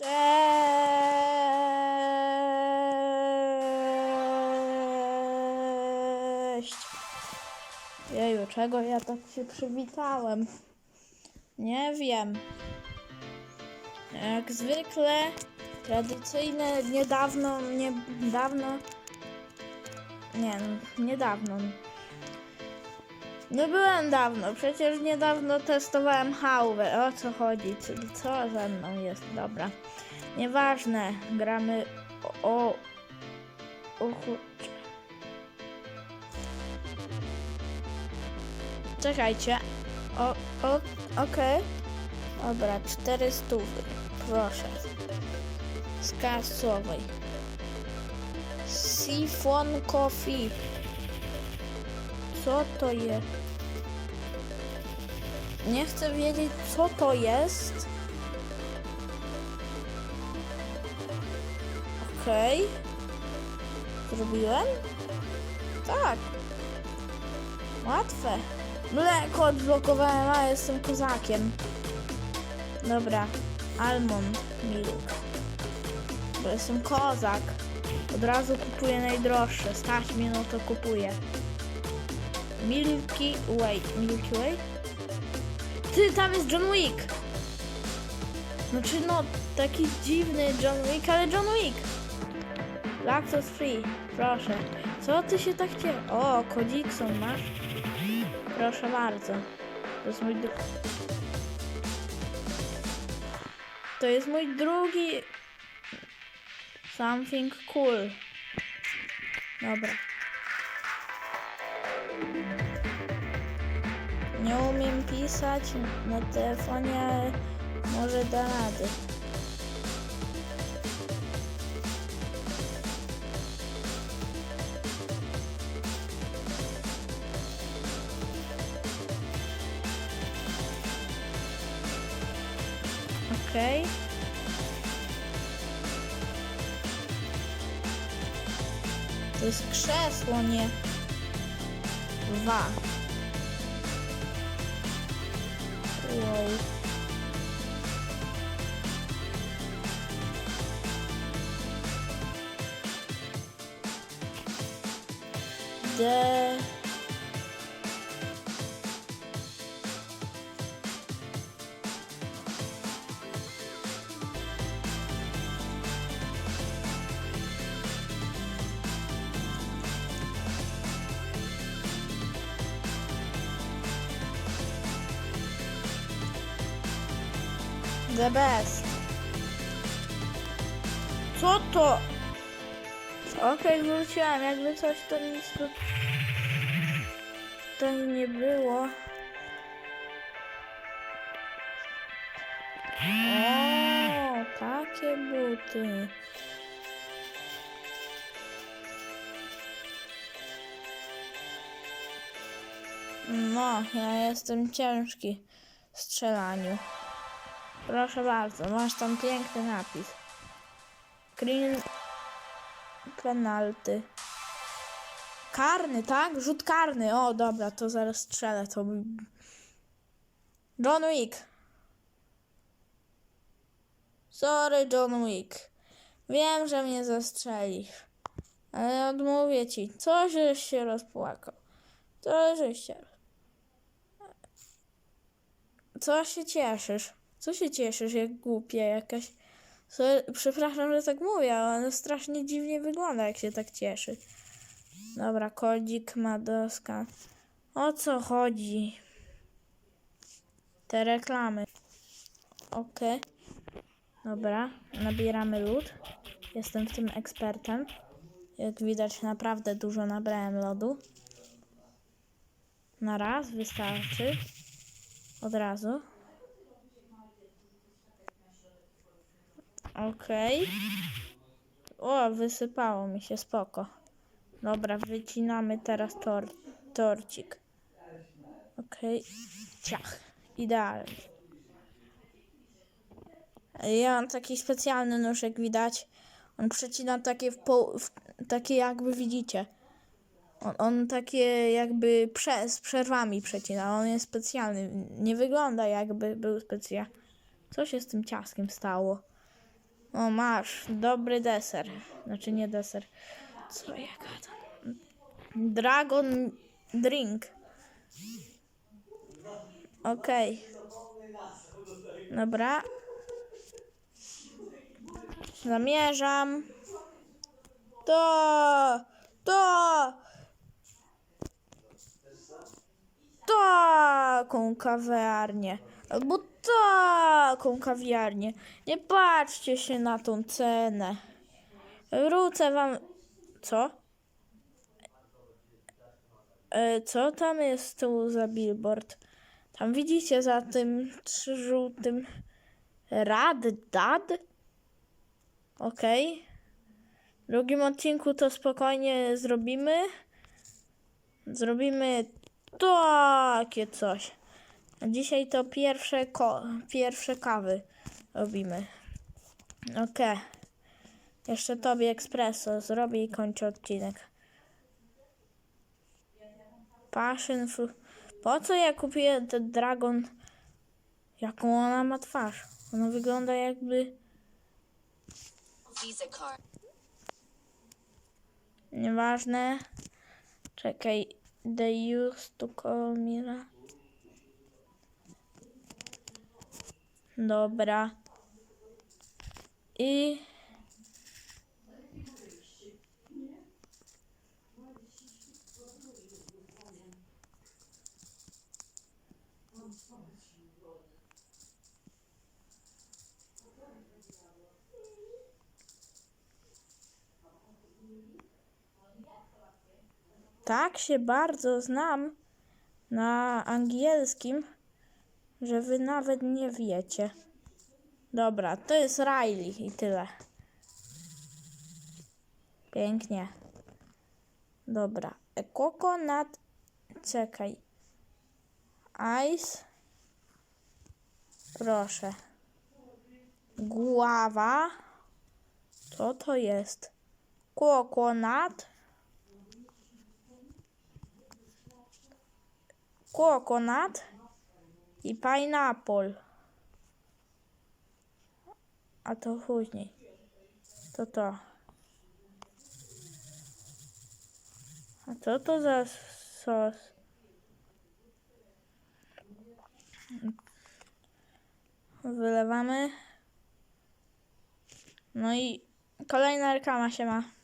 Cześć! Jeju, czego ja tak się przywitałem? Nie wiem. Jak zwykle, tradycyjne, niedawno, niedawno, nie, no, niedawno. Nie byłem dawno, przecież niedawno testowałem hałwę. O co chodzi? Co, ze mną jest? Dobra. Nieważne, gramy o... o, o. Czekajcie. O, o, okej. Dobra, cztery stówy. Proszę. Z kasowej. Sifon coffee. Co to jest? Nie chcę wiedzieć, co to jest. Okej. Zrobiłem? Tak. Łatwe. Mleko odblokowałem, a jestem kozakiem. Dobra. Almond milk. Bo jestem kozak. Od razu kupuję najdroższe. Stać mnie, no to kupuję. Milky Way. Milky Way? Ty, tam jest John Wick! Znaczy, no, taki dziwny John Wick, ale John Wick! Lactose free, proszę. Co ty się tak cie... O, Kodikson masz? Proszę bardzo. To jest mój dru... To jest mój drugi... Something cool. Dobra. Nie umiem pisać na telefonie, ale może da rady. Okej. To jest krzesło, nie dwa. Wow. The The best. Co to? Okej, wróciłam. Jakby coś to nic tu... To nie było. O, takie buty. No, ja jestem ciężki w strzelaniu. Proszę bardzo, masz tam piękny napis. Green penalty. Karny, tak? Rzut karny. O, dobra, to zaraz strzelę. To... John Wick. Sorry, John Wick. Wiem, że mnie zastrzelisz. Ale odmówię ci. Co żeś się rozpłakał? Co żeś się... Co się cieszysz? Co się cieszysz, jak głupia jakaś? Co, przepraszam, że tak mówię, ale ona strasznie dziwnie wygląda, jak się tak cieszy. Dobra, kodzik ma doska. O co chodzi? Te reklamy. Okej. Dobra, nabieramy lód. Jestem w tym ekspertem. Jak widać, naprawdę dużo nabrałem lodu. Na raz wystarczy. Od razu. Okej. O, wysypało mi się, spoko. Dobra, wycinamy teraz tor torcik. Okej. Ciach. Idealnie. Ja mam taki specjalny nóż, jak widać. On przecina takie w, po, w takie jakby widzicie. On, on takie jakby prze, z przerwami przecina. On jest specjalny. Nie wygląda jakby był specjalny. Co się z tym ciaskiem stało? O, masz. Dobry deser. Znaczy nie deser. Co ja gadam? Dragon drink. Okej. Dobra. Zamierzam. To! To! Taką kawiarnię. Albo taką kawiarnię. Nie patrzcie się na tą cenę. Wrócę wam. Co? E, co tam jest tu za billboard? Tam widzicie za tym żółtym rad, dad? Okej. W drugim odcinku to spokojnie zrobimy. Zrobimy takie coś. A dzisiaj to pierwsze, ko- pierwsze kawy robimy. Okej. Jeszcze tobie espresso zrobię i kończę odcinek. Passion fruit. Po co ja kupiłem ten dragon? Jaką ona ma twarz? Ona wygląda jakby... Nieważne. Czekaj. They used to call me Dobra. I... tak się bardzo znam na angielskim, że wy nawet nie wiecie. Dobra, to jest Riley i tyle. Pięknie. Dobra. A coconut. Czekaj. Ice. Proszę. Guava. Co to jest? Coconut. coconut i pineapple. A to później. To to. A co to za sos? Wylewamy. No i kolejna reklama się ma.